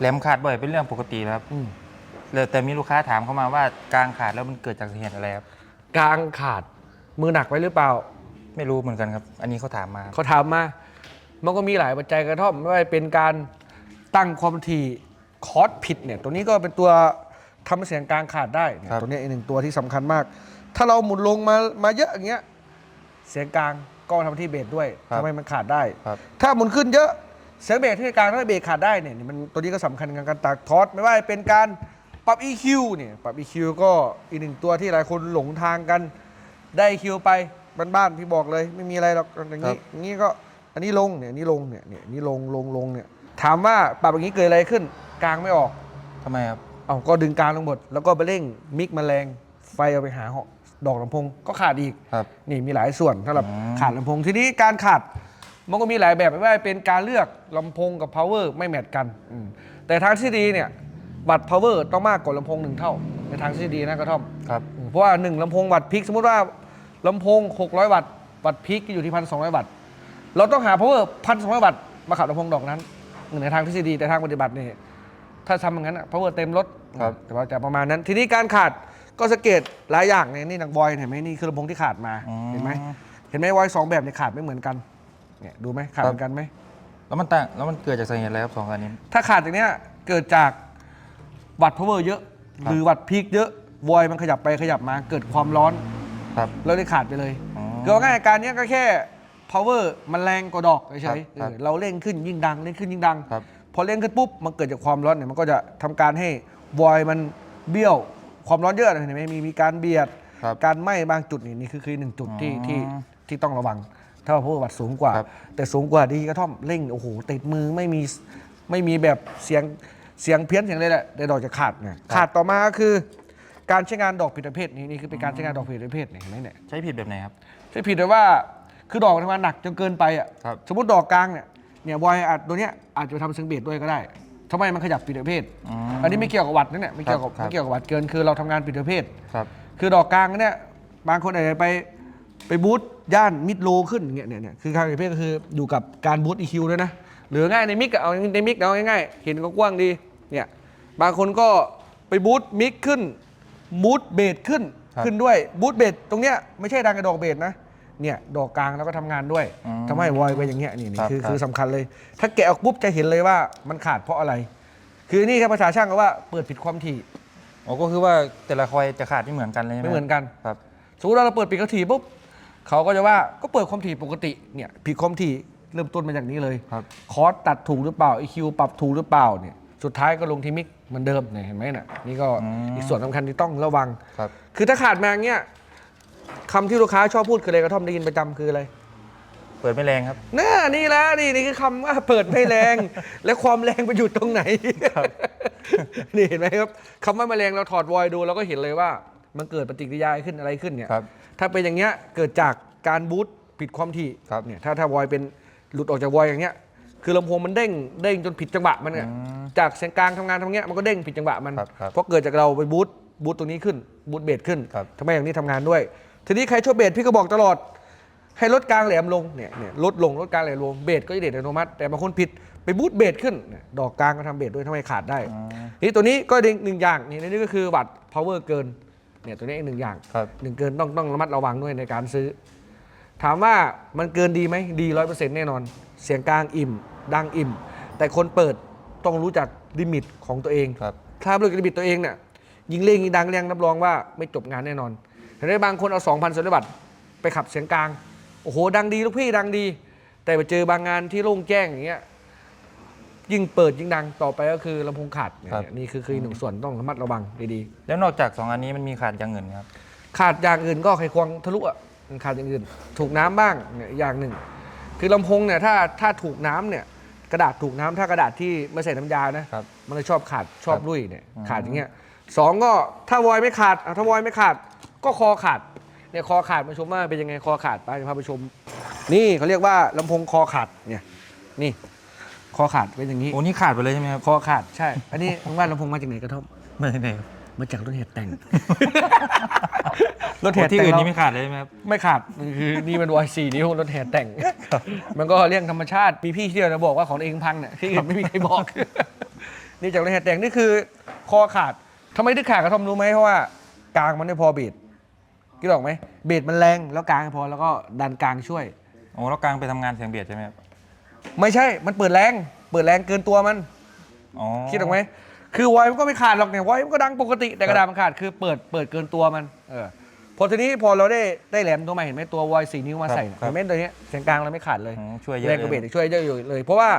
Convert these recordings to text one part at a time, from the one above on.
แหลมขาดบ่อยเป็นเรื่องปกติแล้วครับอืมแล้วแต่มีลูกค้าถามเข้ามาว่ากลางขาดแล้วมันเกิดจากสาเหตุอะไรครับกลางขาดมือหนักไว้หรือเปล่า ไม่รู้เหมือนกันครับ อันนี้เขาถามมาเขาถามมา มันก็มีหลายปัจจัยกระท่อมไม่ว่าจะเป็นการตั้งความถี่คอร์สผิดเนี่ย ตัวนี้ก็เป็นตัวทำให้เสียงกลางขาดได้เนี่ยครับตัวนี้อีกหนึ่งตัวที่สำคัญมาก ถ้าเราหมุนลงมามาเยอะอย่างเงี้ย เสียงกลางก็ทำที่เบสด้วยทำให้มันขาดได้ ครับ ถ้าหมุนขึ้นเยอะ เสียงเบสที่กลางถ้าเบสขาดได้เนี่ยนี่มันตัวนี้ก็สำคัญในการตัดทอสไม่ว่าจะเป็นการปรับ EQ เนี่ยปรับ EQ ก็อีกหนึ่งตัวที่หลายคนหลงทางกันได้ EQ ไปบ้านๆพี่บอกเลย ไม่มีอะไรหรอกอย่างนี้อย่างนี้ก็อันนี้ลงเนี่ยอันนี้ลงเนี่ยเนี่ยอันนี้ลงลงลงเนี่ยถามว่าปรับอย่างนี้เกิดอะไรขึ้น กลางไม่ออกทำไมครับเอาก็ดึงกลางลงหมดแล้วก็ไปเร่งมิกแมลงไฟเอาไปหาเหาะดอกลำโพงก็ขาดอีกครับนี่มีหลายส่วนสำหรับอืมขาดลำโพงทีนี้การขาด มันก็มีหลายแบบไม่ว่าจะเป็นการเลือกลำโพงกับ power ไม่แมทกันอืมแต่ทางที่ดีเนี่ยวัตต์ power ต้องมากกว่าลำโพงหนึ่งเท่า ในทางที่ดีนะกระท่อม ครับอืมเพราะว่าหนึ่งลำโพงวัตต์พีคสมมติว่าลำโพง 600 วัตต์ วัตต์พีคอยู่ที่พันสองวัตต์ เราต้องหา power พันสองวัตต์มาขับลำโพงดอกนั้นหนึ่งในทางทฤษฎีแต่ทางปฏิบัติเนี่ยถ้าทำอย่างนั้นอะ power เต็มรถครับ แต่ว่าจะประมาณนั้น ทีนี้การขาดก็สังเกตหลายอย่างเนี่ยนี่นางบอยเห็นไหมนี่คือลำโพงที่ขาดมาอืมเห็นไหมเห็นไหมวอยสองแบบเนี่ยขาดไม่เหมือนกัน เนี่ยดูไหมขาดครับเหมือนกันไหม แล้วมันต่างแล้วมันเกิดจากสาเหตุอะไรครับสองอันนี้ ถ้าขาดจากเนี้ยเกิดจากวัตต์ power เยอะ ครับ หรือวัตต์พีคเยอะวอยมันขยับไปขยับมาเกิดความร้อนครับ แล้วได้ขาดไปเลยอ๋อคือเอาง่ายๆการเนี้ยก็แค่ power มันแรงกว่าดอกเฉยๆครับเออเราเร่งขึ้นยิ่งดังเร่งขึ้นยิ่งดัง ครับ พอเร่งขึ้นปุ๊บมันเกิดจากความร้อนเนี่ยมันก็จะทำการให้วอยมันเบี้ยวความร้อนเยอะเห็นไหมมีมีการเบียด ครับการไหม้บางจุดนี่นี่คือคือหนึ่งจุดที่อ๋อที่ที่ต้องระวัง ถ้าว่า power วัตต์สูงกว่า ครับ แต่สูงกว่าดีกระท่อมเร่งโอ้โหติดมือไม่มีไม่มีแบบเสียงเสียงเพี้ยนเสียงอะไรแหละแต่ดอกจะขาดไงขาดต่อมาก็คือ การใช้งานดอกผิดประเภทนี่นี่คือเป็นการใช้งานดอกผิดประเภทเนี่ยเห็นไหมเนี่ย ใช้ผิดแบบไหนครับ ใช่ผิดเลยว่าคือดอกมันทำงานหนักจนเกินไปอะครับ สมมติดอกกลางเนี่ยเนี่ยบอยอาจตัวเนี้ยอาจจะไปทำเสียงเบสด้วยก็ได้ทำไมมันขยับผิดประเภท อืม อันนี้ไม่เกี่ยวกับวัดนะเนี่ยไม่เกี่ยวกับครับ ไม่เกี่ยวกับวัดเกินคือเราทำงานผิดประเภท ครับ คือดอกกลางเนี่ยบางคนอาจจะไป ไปบูทย่านมิดโลขึ้นอย่างเงี้ยเนี่ยเนี่ยคือการผิดประเภทก็คืออยู่กับการบูท EQ ด้วยนะหรือง่ายในมิกอะเอาในมิกเอาง่ายๆเห็นก็กว้างดีเนี่ยบางคนก็ไปบูทมิกขึ้นบูทเบสขึ้นครับขึ้นด้วยบูทเบสตรงเนี้ยไม่ใช่ดังกับดอกเบสนะเนี่ยดอกกลางแล้วก็ทำงานด้วยอืมทำให้วอยไปอย่างเงี้ยนี่นี่ครับคือครับคือสำคัญเลย ถ้าแกะออกปุ๊บจะเห็นเลยว่ามันขาดเพราะอะไร คือนี่ครับภาษาช่างก็ว่าเปิดผิดความถี่อ๋อก็คือว่าแต่ละคอยจะขาดไม่เหมือนกันเลยใช่ไหมไม่เหมือนกันครับสมมติว่าเราเปิดปิดกระถี่ปุ๊บ เขาก็จะว่าก็เปิดความถี่ปกติเนี่ยผิดความถี่เริ่มต้นมาจากนี้เลยครับ คอร์สตัดถูกหรือเปล่า EQ ปรับถูกหรือเปล่าเนี่ยสุดท้ายก็ลงที่มิกเหมือนเดิมเนี่ยเห็นไหมน่ะนี่ก็อืมอีกส่วนสำคัญที่ต้องระวัง ครับ คือถ้าขาดมาอย่างเงี้ยคำที่ลูกค้าชอบพูดคืออะไรกระท่อมได้ยินประจำคืออะไรเปิดไม่แรงครับ น่านี่แหละนี่นี่คือคำว่าเปิดไม่แรง และความแรงไปอยู่ตรงไหนนี่เห็นไหมครับคำว่าแมลงเราถอดวอยดูเราก็เห็นเลยว่า มันเกิดปฏิกิริยาขึ้นอะไรขึ้นเนี่ยครับถ้าเป็นอย่างเงี้ยเกิดจากการบูตผิดความถี่ครับเนี่ยถ้าถ้าวอยเป็นหลุดออกจากวอยอย่างเงี้ย คือลำโพงมันเด้งเด้งจนผิดจังหวะมันเนี่ยอืมจากเสียงกลางทำงานทำเงี้ยมันก็เด้งผิดจังหวะมัน ครับครับเพราะเกิดจากเราไปบูตบูตตรงนี้ขึ้นบูตเบสขึ้นครับ ทำไมอย่างนี้ทำงานด้วย ทีนี้ใครชอบเบสพี่ก็บอกตลอด ให้ลดกลางแหลมลงเนี่ยเนี่ยลดลงลดกลางแหลมลงเบสก็จะเด็ดอัตโนมัติ แต่บางคนผิดไปบูตเบสขึ้นเนี่ยดอกกลางก็ทำเบสด้วยทำไมขาดได้อืมนี่ตัวนี้ก็อีกหนึ่งอย่างนี่นี่ก็คือวัตต์ power เกิน เนี่ยตัวนี้อีกหนึ่งอย่างครับ หนึ่งเกินต้องต้องระมัดระวังด้วยในการซื้อ ถามว่ามันเกินดีไหมดีร้อยเปอร์เซ็นต์แน่นอน เสียงกลางอิ่ม ดังอิ่ม แต่คนเปิดต้องรู้จักลิมิตของตัวเองครับ ถ้าไม่รู้จักลิมิตตัวเองเนี่ยยิงเล่งยิงดังเรียงรับรองว่าไม่จบงานแน่นอนเห็นไหมบางคนเอา2,000สิบัตไปขับเสียงกลางโอ้โหดังดีลูกพี่ดังดี แต่ไปเจอบางงานที่โล่งแจ้งอย่างเงี้ย ยิ่งเปิดยิ่งดังต่อไปก็คือลำโพงขาดเนี่ยครับ นี่คือคือหนึ่งส่วนต้องระมัดระวังดีแล้วนอกจากสองอันนี้มันมีขาดอย่างอื่นไหมครับ ๆ ขาดอย่างอื่นก็ไขควงทะลุอะมันขาดอย่างอื่น ถูกน้ำบ้างเนี่ยอย่างหนึ่ง คือลำโพงเนี่ยถ้าถ้าถูกน้ำเนี่ยกระดาษถูกน้ำถ้ากระดาษที่ไม่ใส่น้ำยานะครับ มันจะชอบขาดชอบครับรุ่ยเนี่ยอืมขาดอย่างเงี้ยสองก็ถ้าวอยไม่ขาดอะถ้าวอยไม่ขาด ก็คอขาดเนี่ยคอขาดมาชมว่าเป็นยังไงคอขาดไปพาไปชม นี่เขาเรียกว่าลำโพงคอขาดเนี่ยนี่ คอขาดเป็นอย่างนี้ โอ้นี่ขาดไปเลยใช่ไหมครับคอขาดใช่ อันนี้มึงว่าลำโพงมาจากไหนกระท่อม ไม่ใช่ไหนครับมาจากรถแห่แต่ง รถโอ้แห่ที่แต่งอื่นเรา นี่ไม่ขาดเลยใช่ไหมครับ ไม่ขาดคือนี่มันวายสี่นิ้วรถแห่แต่ง มันก็เรื่องธรรมชาติ มีพี่เที่ยวนะบอกว่าของเองพังเนี่ยที่อื่นไม่มีใครบอก นี่จากรถแห่แต่งนี่คือ คอขาดทำไมถึงขาดกระทอมรู้ไหมเพราะว่ากลางมันไม่พอเบสคิดออกไหมเบสมันแรงแล้วกลางไม่พอแล้วก็ดันกลางช่วย โอ้แล้วกลางไปทำงานเสียงเบียดใช่ไหมครับ ไม่ใช่มันเปิดแรง เปิดแรงเกินตัวมัน อ๋อ คิดออกไหม คือไวมันก็ไม่ขาดหรอกเนี่ยไวมันก็ดังปกติแต่กระดาษมันขาดคือเปิดเปิดเกินตัวมัน เออ พอทีนี้พอเราได้ได้แหลมตัวใหม่เห็นไหมตัววอยสี่นิ้วมาใส่เนี่ยเห็นไหมตัวเนี้ยเสียงกลางเราไม่ขาดเลย อืมช่วยเยอะแรงกระเบเลสยช่วยเยอะอยู่เลย เพราะว่า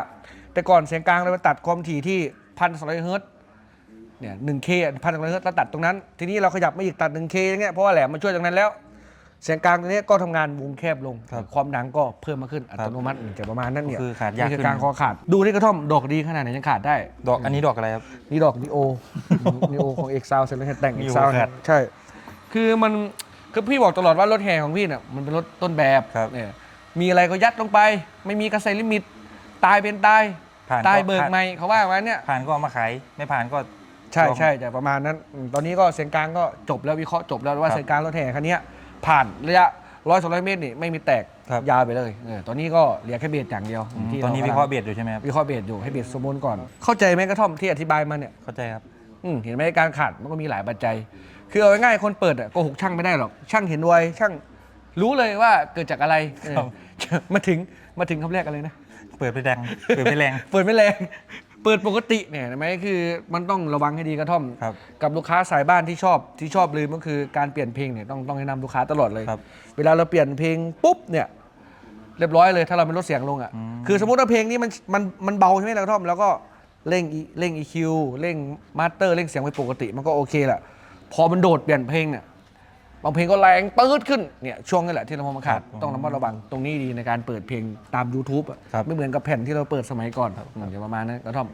แต่ก่อนเสียงกลางเราตัดความถี่ที่พันสองร้อยเฮิร์ตซ์เนี่ยหนึ่งเคพันสองร้อยเฮิร์ตซ์เราตัดตรงนั้น ทีนี้เราขยับมาอีกตัดหนึ่งเคอย่างเงี้ยเพราะว่าแหลมมันช่วยตรงนั้นแล้ว เสียงกลางตัวเนี้ยก็ทำงานวงแคบลง ครับความดังก็เพิ่มมากขึ้นอัตโนมัติจะประมาณนั้นเนี่ยก็คือขาดยากนี่คืขึ้นกลางคอขาด ดูที่กระท่อมดอกดีขนาดไหนยังขาดได้ ดอกอันนี้ดอกอะไรครับ นี่ดอกนีโอนีโอของเอกซาวเซนต์แต่งเอก Neo ซาวครับใช่ คือมันคือพี่บอกตลอดว่ารถแห่ของพี่เนี่ยมันเป็นรถต้นแบบครับเนี่ยมีอะไรก็ยัดลงไป ไม่มีกระแสลิมิต ตายเป็นตาย ผ่านตายก็เบิกผ่านใหม่เขาว่าไว้เนี่ย ผ่านก็เอามาขายไม่ผ่านก็ ใช่ลองใช่แต่ประมาณนั้นอืมตอนนี้ก็เสียงกลางก็จบแล้ววิเคราะห์จบแล้วว่าครับ เสียงกลางรถแห่คันเนี้ย ผ่านระยะร้อยสองร้อยเมตรนี่ไม่มีแตกครับ ยาวไปเลยเออตอนนี้ก็เหลือแค่เบสอย่างเดียวอืมที่ตอนนี้กำลังวิเคราะห์เบียดอยู่ใช่ไหมครับวิเคราะห์เบสอยู่ให้เบสสมบูรณ์ก่อน เข้าใจไหมกระท่อมที่อธิบายมาเนี่ย เข้าใจครับ อืมเห็นไหมการขาดมันก็มีหลายปัจจัย คือเอาง่ายๆคนเปิดอะโกหกช่างไม่ได้หรอก ช่างเห็นไวช่างรู้เลยว่าเกิดจากอะไรเออครับ มาถึงมาถึงคำแรกอะไรนะ เปิดไปแรง เปิดไปแรง เปิดไม่แรง เปิดปกติเนี่ยเห็นไหมคือมันต้องระวังให้ดีกระท่อม ครับกับลูกค้าสายบ้านที่ชอบที่ชอบลืมก็คือการเปลี่ยนเพลงเนี่ยต้องต้องแนะนำลูกค้าตลอดเลย ครับเวลาเราเปลี่ยนเพลงปุ๊บเนี่ยเรียบร้อยเลยถ้าเราไม่ลดเสียงลงอะอืมคือสมมติว่าเพลงนี้มันมันมันเบาใช่ไหมล่ะกระท่อม แล้วก็เร่ง E- เร่ง EQ เร่งมาสเตอร์เร่งเสียงไปปกติ มันก็โอเคแหละพอมันโดดเปลี่ยนเพลงเนี่ย บางเพลงก็แรงปื๊ดขึ้นเนี่ยช่วงนี้แหละที่เรามาขาดต้องระมัดระวังตรงนี้ดีในการเปิดเพลงตาม YouTube อะครับ ไม่เหมือนกับแผ่นที่เราเปิดสมัยก่อนอืมอย่าประมาณนั้นกระท่อม